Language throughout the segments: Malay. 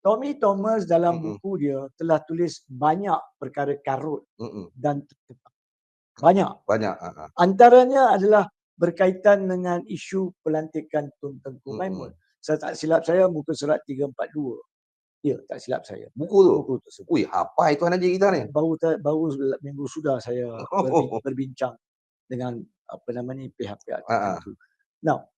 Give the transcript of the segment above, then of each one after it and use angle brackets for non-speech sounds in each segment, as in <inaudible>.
Tommy Thomas dalam Mm-mm. buku dia telah tulis banyak perkara karut Mm-mm. dan. Banyak. Banyak. ah. Antaranya adalah berkaitan dengan isu pelantikan Tun Tengku. Maimun. Saya tak silap saya muka surat 342. Ya, tak silap saya. Buku tu. Buku tersebut. Ui, apa itu Haji kita ni? Baru baru minggu sudah saya <laughs> Oh. berbin- berbincang dengan apa nama ni pihak-pihak Ah, tertentu. Now,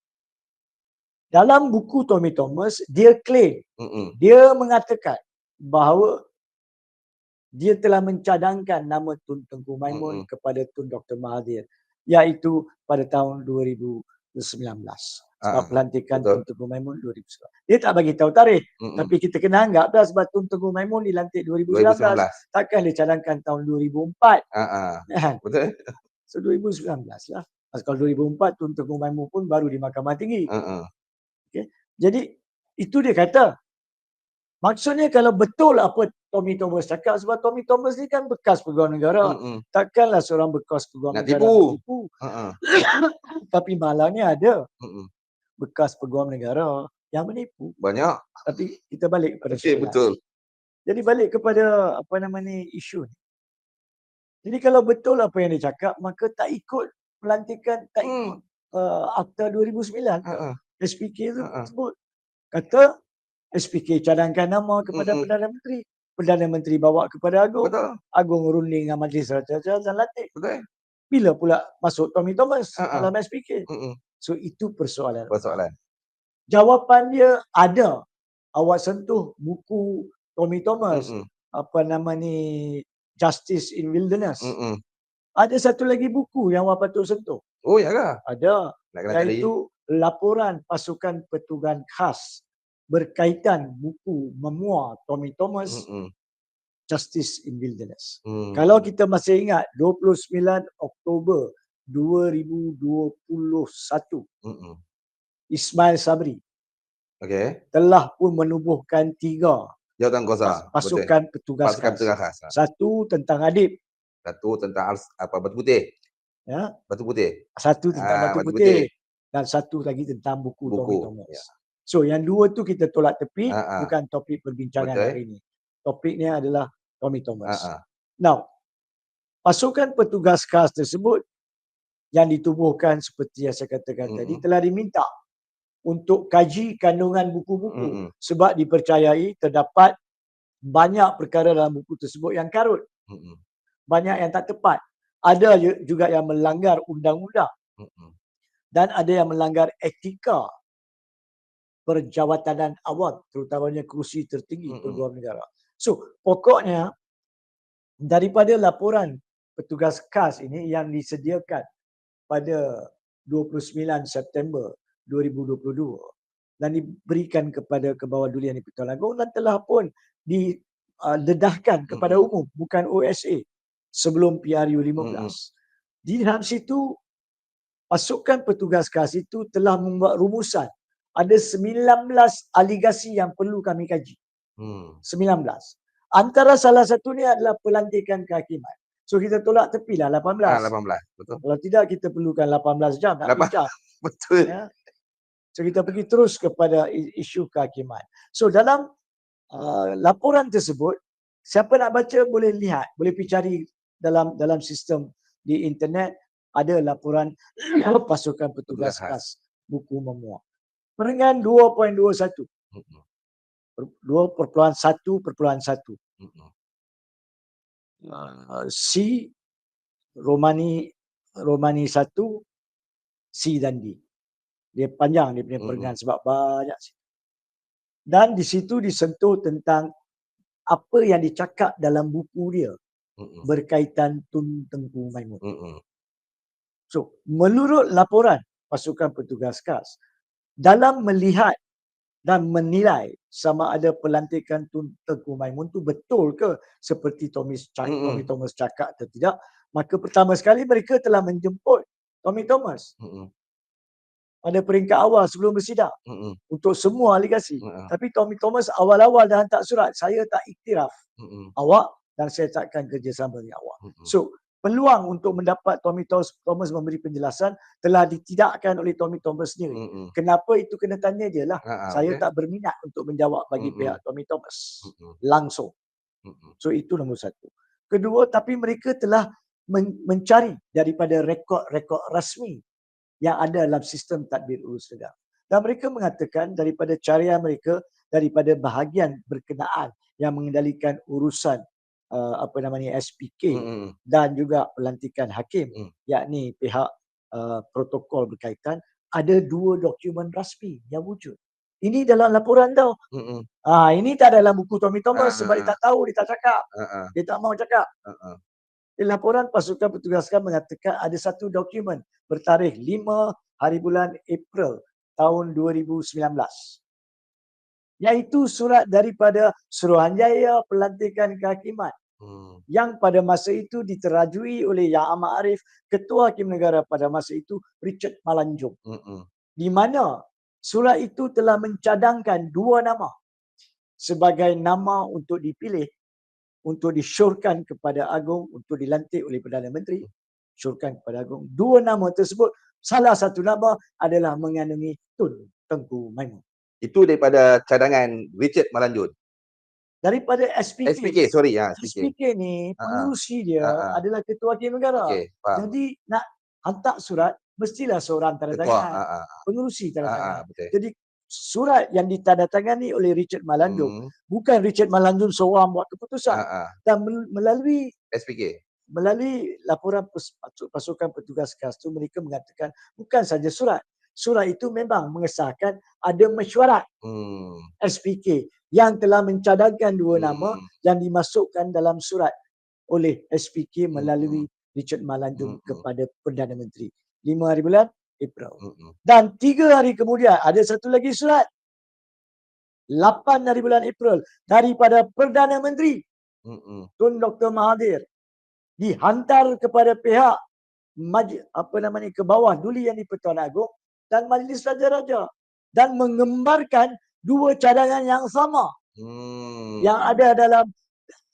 dalam buku Tommy Thomas dia claim Mm-mm. dia mengatakan bahawa dia telah mencadangkan nama Tun Tengku Maimun Mm-mm. kepada Tun Dr. Mahathir iaitu pada tahun 2019. Sebab Ah, pelantikan betul. Tun Tengku Maimun 2019. Dia tak bagi tahu tarikh Mm-mm. tapi kita kena anggap dah sebab Tun Tengku Maimun dilantik 2019. 2019. Takkan dia cadangkan tahun 2004 Ah, ah. kan? Betul? So 2019 lah. Kalau 2004 Tun Tengku Maimun pun baru di Mahkamah Tinggi. Ah, ah. Jadi itu dia kata. Maksudnya kalau betul apa Tommy Thomas cakap sebab Tommy Thomas ni kan bekas pegawai negara. Mm-mm. Takkanlah seorang bekas Nak negara tipu. tipu. Ah. <coughs> Tapi malangnya ada Mm-mm. bekas pegawai negara yang menipu. Banyak. Tapi kita balik kepada soalan. betul. Jadi balik kepada apa nama ni isu ni. Jadi kalau betul apa yang dia cakap maka tak ikut pelantikan tak ikut Hmm. uh, akta 2009 ke? SPK tu Ha, ha. sebut. Kata SPK cadangkan nama kepada Mm-mm. Perdana Menteri. Perdana Menteri bawa kepada Agung. Betul. Agung runding dengan Majlis Raja dan latih. Betul. Bila pula masuk Tommy Thomas ha. dalam SPK? Mm-mm. So itu persoalan. Persoalan. Jawapan dia ada. Awak sentuh buku Tommy Thomas. Mm-mm. Apa nama ni Justice in Wilderness. Mm-mm. Ada satu lagi buku yang awak patut sentuh. Oh, ya ke? Ada. Nak kena cari. iaitu laporan pasukan petugas khas berkaitan buku memoir Tommy Thomas Mm-mm. Justice in Wilderness. Mm. Kalau kita masih ingat 29 Oktober 2021 Mm-mm. Ismail Sabri Okey. telah pun menubuhkan tiga Jawatan kuasa. pas- pasukan petugas Pasukan khas. petugas khas. Satu tentang Adib, Satu tentang apa batu putih. ya. Batu putih. Satu tentang Ah, batu batu putih putih. Dan satu lagi tentang buku, Tommy Buku, Thomas. ya. So yang dua tu kita tolak tepi Ah, ah. bukan topik perbincangan Betul. hari ini. Topiknya adalah Tommy Thomas. Ah, ah. Now, pasukan petugas khas tersebut yang ditubuhkan seperti yang saya katakan tadi Mm-mm. telah diminta untuk kaji kandungan buku-buku Mm-mm. sebab dipercayai terdapat banyak perkara dalam buku tersebut yang karut, Mm-mm. banyak yang tak tepat. Ada ju- juga yang melanggar undang-undang Mm-mm. Dan ada yang melanggar etika perjawatanan awam terutamanya kerusi tertinggi pegawai negara. So, pokoknya daripada laporan petugas khas ini yang disediakan pada 29 September 2022 dan diberikan kepada Kebawah Dulian Di-Pertuan Agong dan telah pun didedahkan kepada Mm-mm. umum bukan OSA sebelum PRU 15. Di dalam situ pasukan petugas khas itu telah membuat rumusan ada 19 aligasi yang perlu kami kaji. Hmm. 19. Antara salah satunya adalah pelantikan kehakiman. So kita tolak tepilah 18. Ah, 18. Betul. Kalau tidak kita perlukan 18 jam nak bincang. <laughs> Betul. Ya. So kita pergi terus kepada isu kehakiman. So dalam uh, laporan tersebut siapa nak baca boleh lihat, boleh pergi cari dalam dalam sistem di internet ada laporan pasukan petugas khas. buku memuat. Peringkat 2.21 Mm-mm. per- 2.1.1 Mm-mm. uh, C Romani Romani 1 C dan D. Dia panjang dia punya Mm-mm. peringkat sebab banyak. Dan di situ disentuh tentang apa yang dicakap dalam buku dia Mm-mm. berkaitan Tun Tengku Maimun. Mm-mm. So, menurut laporan pasukan petugas khas, dalam melihat dan menilai sama ada pelantikan Tengku Maimun tu betul ke seperti Tommy. Tommy Thomas cakap atau tidak, maka pertama sekali mereka telah menjemput Tommy Thomas Mm-mm. pada peringkat awal sebelum bersidang Mm-mm. untuk semua aligasi. Mm-mm. Tapi Tommy Thomas awal-awal dah hantar surat, saya tak iktiraf Mm-mm. awak dan saya takkan kerjasama dengan awak. Mm-mm. So, peluang untuk mendapat Tommy Thomas Thomas memberi penjelasan telah ditidakkan oleh Tommy Thomas sendiri. Mm-mm. Kenapa itu kena tanya dia lah. Ha, ha, Saya betul. tak berminat untuk menjawab bagi Mm-mm. pihak Tommy Thomas Mm-mm. langsung. Mm-mm. So itu nombor satu. Kedua, tapi mereka telah men- mencari daripada rekod-rekod rasmi yang ada dalam sistem tadbir urus negara. Dan mereka mengatakan daripada carian mereka, daripada bahagian berkenaan yang mengendalikan urusan uh, apa namanya SPK Mm-mm. dan juga pelantikan hakim, Mm. yakni pihak uh, protokol berkaitan, ada dua dokumen rasmi yang wujud. Ini dalam laporan tau. Mm-mm. Ah ini tak ada dalam buku Tommy Thomas Ah, sebab dia ah, tak tahu, dia tak cakap. Ha, Dia tak mau cakap. Di laporan pasukan petugaskan mengatakan ada satu dokumen bertarikh 5 hari bulan April tahun 2019. Iaitu surat daripada Suruhanjaya Pelantikan Kehakiman Hmm. yang pada masa itu diterajui oleh Yang Amat Arif, Ketua Hakim Negara pada masa itu Richard Malanjung. Mm-mm. Di mana surat itu telah mencadangkan dua nama sebagai nama untuk dipilih untuk disyorkan kepada Agong untuk dilantik oleh Perdana Menteri syorkan kepada Agong dua nama tersebut salah satu nama adalah mengandungi Tun Tengku Maimun Itu daripada cadangan Richard Malanjun. Daripada SPK SPK, sorry. Ha, SPK. SPK ni Ha, ha. pengurusi dia ha. adalah Ketua Hakim Negara faham. jadi nak hantar surat mestilah seorang tanda tangan ha, pengurusi tanda tangan betul. jadi surat yang ditandatangani oleh Richard Malanjung Hmm. bukan Richard Malanjung seorang buat keputusan ha. dan mel- melalui SPK. melalui laporan pasukan petugas khas tu mereka mengatakan bukan saja surat surat itu memang mengesahkan ada mesyuarat Hmm. SPK yang telah mencadangkan dua nama Hmm. yang dimasukkan dalam surat oleh SPK Hmm, melalui Richard Malanjung Hmm, hmm. kepada Perdana Menteri 5 hari bulan April Mm-mm. dan tiga hari kemudian ada satu lagi surat 8 hari bulan April daripada Perdana Menteri Mm-mm. Tun Dr. Mahathir dihantar kepada pihak maj, apa namanya ke bawah Duli Yang di-Pertuan Agong dan Majlis Raja-Raja dan mengembarkan dua cadangan yang sama Hmm. yang ada dalam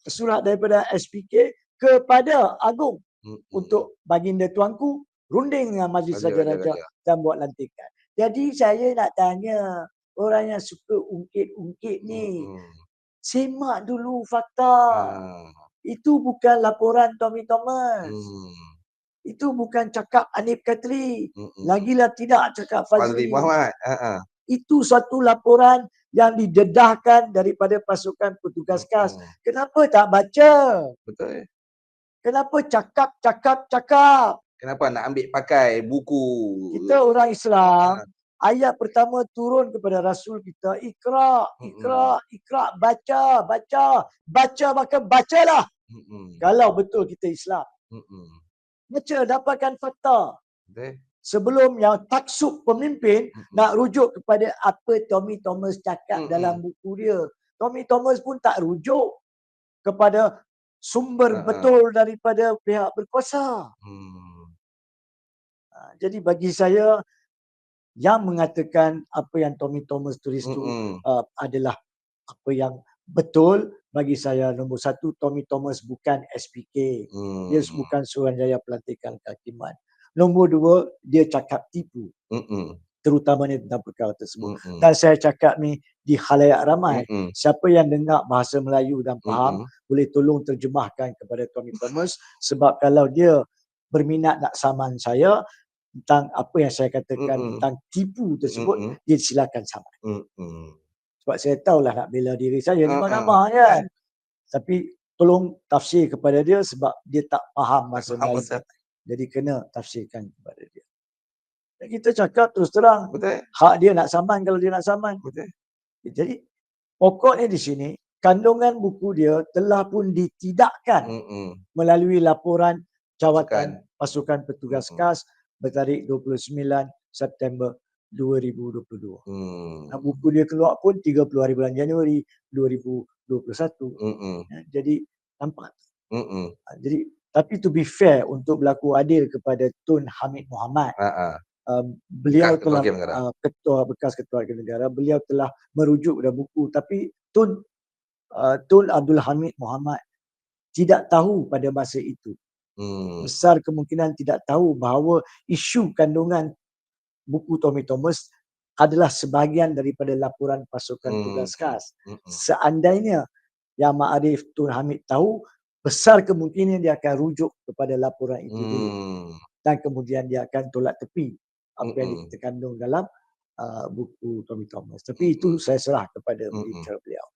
surat daripada SPK kepada Agong Mm-mm. untuk baginda tuanku runding dengan Majlis Raja, raja, Raja-Raja raja. dan buat lantikan. Jadi saya nak tanya orang yang suka ungkit-ungkit ni Mm-mm. semak dulu fakta. Ah. Itu bukan laporan Tommy Thomas. Hmm. Itu bukan cakap Anip Katri. Mm-mm. Lagilah tidak cakap Fazli Fazli. Muhammad. Ha, ha. Itu satu laporan yang didedahkan daripada pasukan petugas khas. Mm-mm. Kenapa tak baca? Betul. Kenapa cakap, cakap, cakap? Kenapa nak ambil pakai buku? Kita orang Islam, Ah. ayat pertama turun kepada Rasul kita, ikra, ikra, ikra, baca, baca, baca maka bacalah. Mm-mm. Kalau betul kita Islam. Mm-mm. Baca, dapatkan fakta. Betul. Sebelum yang taksub pemimpin Mm-mm. nak rujuk kepada apa Tommy Thomas cakap Mm-mm. dalam buku dia. Tommy Thomas pun tak rujuk kepada sumber Ha-ha. betul daripada pihak berkuasa. Hmm. Ha, Jadi bagi saya yang mengatakan apa yang Tommy Thomas tulis tu Mm-mm. uh, adalah apa yang betul bagi saya nombor satu Tommy Thomas bukan SPK Hmm. dia bukan Suruhanjaya Pelantikan Kehakiman nombor dua dia cakap tipu Mm-mm. terutamanya tentang perkara tersebut Mm-mm. dan saya cakap ni di khalayak ramai Mm-mm. siapa yang dengar bahasa Melayu dan faham Mm-mm. boleh tolong terjemahkan kepada Tommy Thomas sebab kalau dia berminat nak saman saya tentang apa yang saya katakan Mm-mm. tentang tipu tersebut Mm-mm. dia silakan saman Mm-mm. sebab saya tahulah nak bela diri saya di mana-mana kan tapi tolong tafsir kepada dia sebab dia tak faham bahasa Melayu. Jadi kena tafsirkan kepada dia dan kita cakap terus terang Betul. hak dia nak saman kalau dia nak saman Betul. jadi pokoknya di sini kandungan buku dia telah pun ditidakkan Mm-mm. melalui laporan jawatan Pasukan. pasukan petugas Mm-mm. khas bertarikh 29 September 2022. Hmm. Nah, buku dia keluar pun 30 hari bulan Januari 2021. Mm-mm. Ya, Jadi nampak. Mm-mm. Ha, Jadi tapi to be fair untuk berlaku adil kepada Tun Hamid Muhammad, Ha, ha. um, beliau Bekas Ketua telah Negara. uh, ketua bekas ketua Negara, beliau telah merujuk pada buku tapi Tun uh, Tun Abdul Hamid Muhammad tidak tahu pada masa itu Hmm. besar kemungkinan tidak tahu bahawa isu kandungan buku Tommy Thomas adalah sebahagian daripada laporan pasukan Hmm. tugas khas. Mm-mm. Seandainya Yang Ma'arif Tun Hamid tahu, besar kemungkinan dia akan rujuk kepada laporan itu dulu. Hmm. Dan kemudian dia akan tolak tepi apa yang Mm-mm. terkandung dalam uh, buku Tommy Thomas. Tapi itu saya serah kepada berita beliau.